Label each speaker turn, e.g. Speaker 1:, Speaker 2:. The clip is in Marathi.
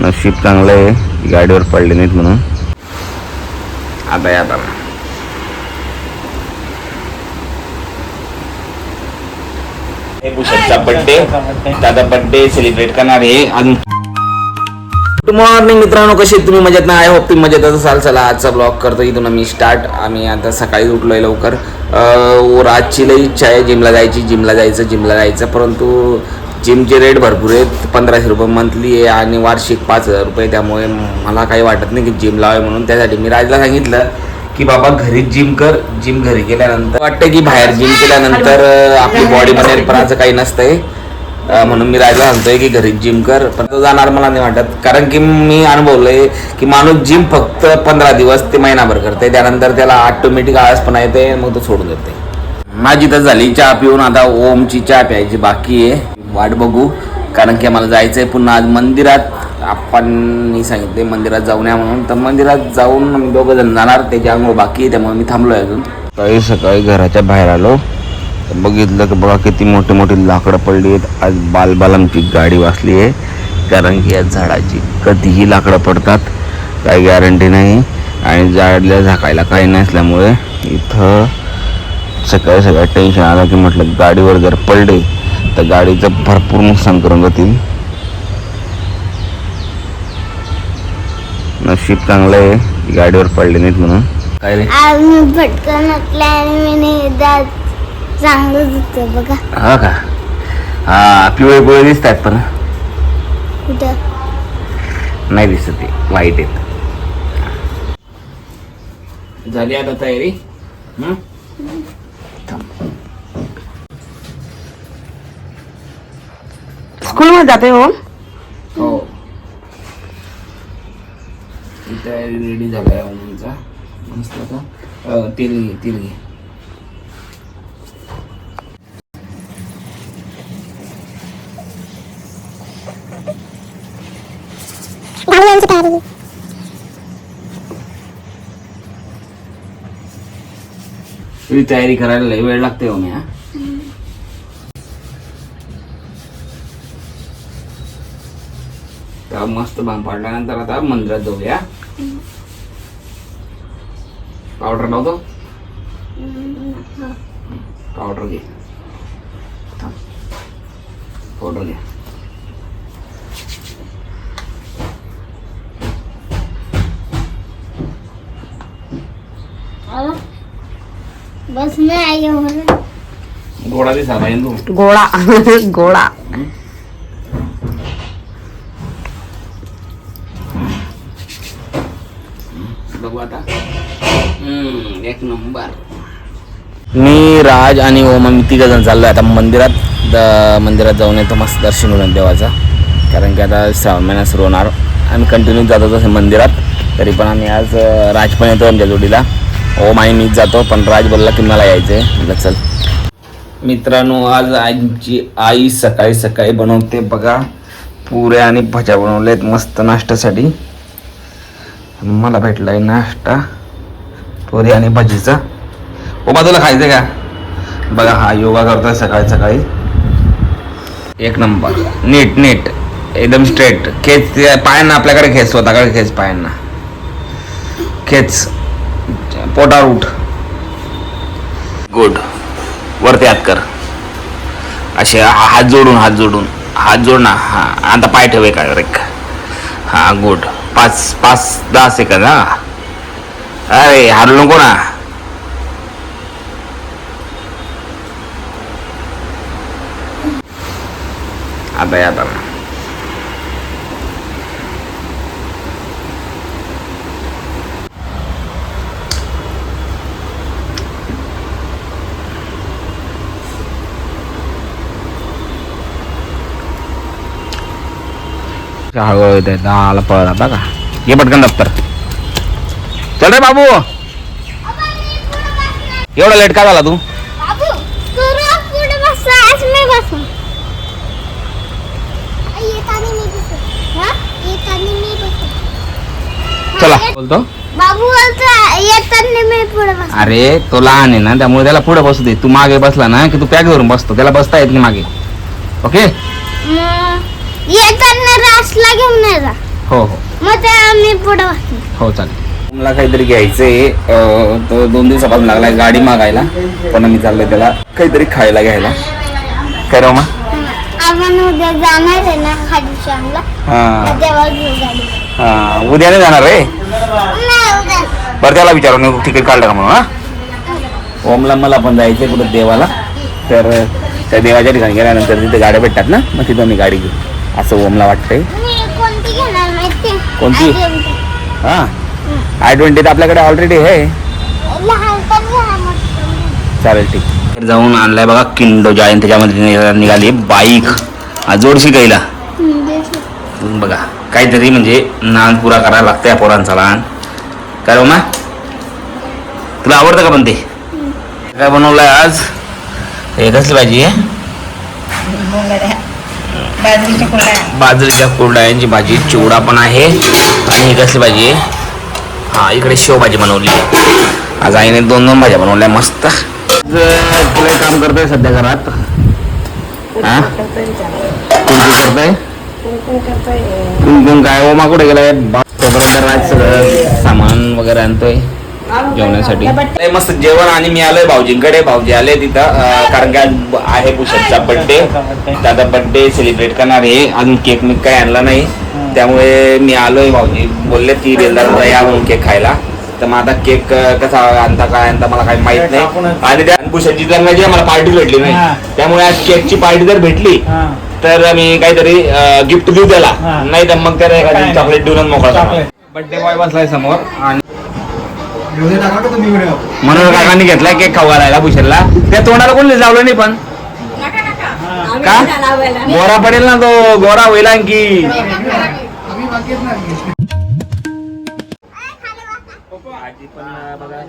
Speaker 1: नशीब चांगलं आहे. गाडीवर पडले नाहीत म्हणून. आता या आता पुषपचा बर्थडे दादा बर्थडे सेलिब्रेट करणार आहे. अजून गुड मॉर्निंग मित्रांनो कसे तुम्ही? मजेत ना? आय होप तुम्ही मजेत असाल. चला आजचा ब्लॉग करतो. इथून मी स्टार्ट आम्ही आता सकाळी उठलोय लवकर. अं, रातची लई इच्छा आहे. जिमला जायची जिमला जायचं जिमला जायचं. परंतु जिमचे रेट भरपूर आहेत. पंधराशे रुपये मंथली आहे आणि वार्षिक पाच हजार रुपये. त्यामुळे मला काही वाटत नाही की जिम लावाय म्हणून. त्यासाठी मी राजला सांगितलं की बाबा घरी जिम कर. जिम घरी केल्यानंतर वाटतं की बाहेर जिम केल्यानंतर आपली बॉडी बनेल पण असं काही नसतंय. म्हणून मी राहायला सांगतोय की घरी जिम कर. पण तो जाणार मला नाही वाटत. कारण की मी अनुभवलंय की माणूस जिम फक्त पंधरा दिवस ते महिनाभर करते त्यानंतर त्याला ऑटोमॅटिक आळसपणा येते मग तो सोडून देते माझी तर झाली चहा पिऊन. आता ओमची चहा प्यायची बाकी आहे. वाट बघू. कारण की आम्हाला जायचं आहे पुन्हा आज मंदिरात. आपण सांगितले मंदिरात जाऊन या म्हणून. तर मंदिरात जाऊन आम्ही दोघं जण जाणार. त्याची आंघोळ बाकी आहे त्यामुळे मी आहे अजून. सकाळी सकाळी घराच्या बाहेर आलो. तर बघितलं की बघा किती मोठी मोठी लाकडं पडली आहेत. आज बालबालमची गाडी वाचली आहे. कारण की या झाडाची कधीही लाकडं पडतात. काही गॅरंटी नाही. आणि झाडल्या झाकायला काही नसल्यामुळे इथं सकाळी सकाळी टेन्शन आलं की म्हटलं गाडीवर जर पडले तर गाडीचं भरपूर नुकसान करून जातील. नशीब चांगलं आहे गाडीवर पडले नाहीत म्हणून. काय रे?
Speaker 2: चांगलं होतं बघा.
Speaker 1: हा का? हा पिवळे पिवळे दिसत आहेत पण.
Speaker 2: कुठं?
Speaker 1: नाही दिसत ते वाईट आहेत. झाली आता तयारी? हं?
Speaker 3: स्कूल मध्ये जाते हो.
Speaker 1: हो. तयारी रेडी झालाय ओमचा मस्त आता. तेल घे तेल घे तयारी करायला लई वेळ लागते हो. हा मस्त भांग पाडल्यानंतर आता मंदिरात जाऊया. पावडर लावतो. पावडर घे. पावडर घे.
Speaker 2: बस नाही आई म्हणून
Speaker 1: गोडा दिसा पाहिजे तू.
Speaker 3: गोळा
Speaker 1: बघू आता. एक नंबर. मी राज आणि ओम आम्ही तिघ जण चाललोय आता मंदिरात. द- मंदिरात जाऊन येतो मस्त दर्शन होणार देवाचा. कारण की आता श्रावण महिना सुरू होणार. आम्ही कंटिन्यू जातो तसं मंदिरात. तरी पण आम्ही आज राज पण येतो आमच्या जोडीला. ओम आणि मीच जातो पण राज बोलला की मला यायचं आहे म्हटलं चल. मित्रांनो आज आईची आई सकाळी सकाळी बनवते बघा. पुऱ्या आणि भज्या आहेत मस्त नाश्त्यासाठी. मला भेटलाय नाश्ता पुरी आणि भजीचा. ओबा तुला खायचं का? बघा हा योगा करतोय सकाळी सकाळी. एक नंबर. नीट नीट. एकदम स्ट्रेट खेच ते पायांना आपल्याकडे खेच स्वतःकडे खेच पायांना. खेच. पोटावर उठ. गुड वरती हात कर. असे हात जोडून हात जोडून. हात जोड ना. हा आता पाय ठेवे का रेक हा गुड पाच पाच दहा सेकंद हा अरे हारू नको ना आता या हळूहळू दहाला का पटकन दप्तर चल रे बाबू एवढा लेट का झाला तू
Speaker 2: तू
Speaker 1: चला बोलतो
Speaker 2: बाबू
Speaker 1: अरे तो लहान आहे ना त्यामुळे त्याला पुढे बसू दे तू मागे बसला ना की तू पॅक धरून बसतो त्याला बसता येत नाही मागे ओके
Speaker 2: येताना रासला घेऊन नाही जा.
Speaker 1: हो हो.
Speaker 2: मग ते आम्ही पुढं वाचू.
Speaker 1: हो चालेल. मला काहीतरी घ्यायचंय. अं, तो दोन दिवसापासून लागलाय गाडी मागायला. पण मी चाललोय त्याला काहीतरी खायला घ्यायला. काय रमा
Speaker 2: आपण उद्या जाणार आहे ना खाली श्यामला
Speaker 1: हा
Speaker 2: तेव्हा घेऊ गाडी.
Speaker 1: हा. उद्या नाही जाणार रे?
Speaker 2: नाही उद्या.
Speaker 1: बरं त्याला विचारून तिकीट काढलं का म्हणून हा? ओमला मला पण जायचंय कुठं देवाला. तर त्या देवाच्या ठिकाणी गेल्यानंतर तिथे गाड्या भेटतात ना? मग तिथं मी गाडी घेऊ. असं ओमला वाटतंय.
Speaker 2: कोणती घेणार माहिती
Speaker 1: कोणती? हा. आय ट्वेंटी तर आपल्याकडे ऑलरेडी आहे. चालेल ठीक. जाऊन आणलाय बघा किंडो जाईन त्याच्यामध्ये निघाली बाईक. आजोड शिकायला बघा काहीतरी म्हणजे नान पुरा करायला लागतं या पोरांचा लहान. काय ना तुला आवडतं का पण ते? काय बनवलंय आज? हे कसली भाजी आहे? बाजरीच्या कुरड्यांची भाजी चिवडा पण आहे. आणि ही कसली भाजी आहे? हा इकडे शेवभाजी बनवली आहे. आज आईने दोन दोन भाज्या बनवल्या मस्त. काम करतोय सध्या घरात. हा? कोणती करतोय? कुंकुम काय ओमा कुठे गेलाय? सगळं. सामान वगैरे आणतोय. जेवणासाठी. मस्त जेवण आणि मी आलोय भाऊजींकडे भाऊजी आले तिथं. कारण की आज ब- आहे पुषपचा बर्थडे दादा बर्थडे सेलिब्रेट करणार आहे. अजून केक मी काही आणला नाही. त्यामुळे मी आलोय भाऊजी. बोलले की बेलदार या म्हणून केक खायला. तर मग आता केक कसा आणता काय आणता मला काही माहीत नाही. आणि त्या पुषाची जन्माची आम्हाला पार्टी भेटली. नाही. त्यामुळे आज केकची पार्टी जर भेटली
Speaker 4: हा.
Speaker 1: तर मी काहीतरी गिफ्ट देऊ त्याला. नाही तर मग त्याला
Speaker 4: काय
Speaker 1: एखादी. चॉकलेट देऊन मोकळा
Speaker 4: चॉकलेट.
Speaker 1: बर्थडे बॉय बसलाय समोर आणि
Speaker 4: व्हिडिओ
Speaker 1: म्हणून काकांनी घेतलाय केक खाऊ घालायला भुशेलला त्या तोंडाला कोणी लावलं नाही पण? का? गोरा पडेल ना तो गोरा होईल आणखी. बघा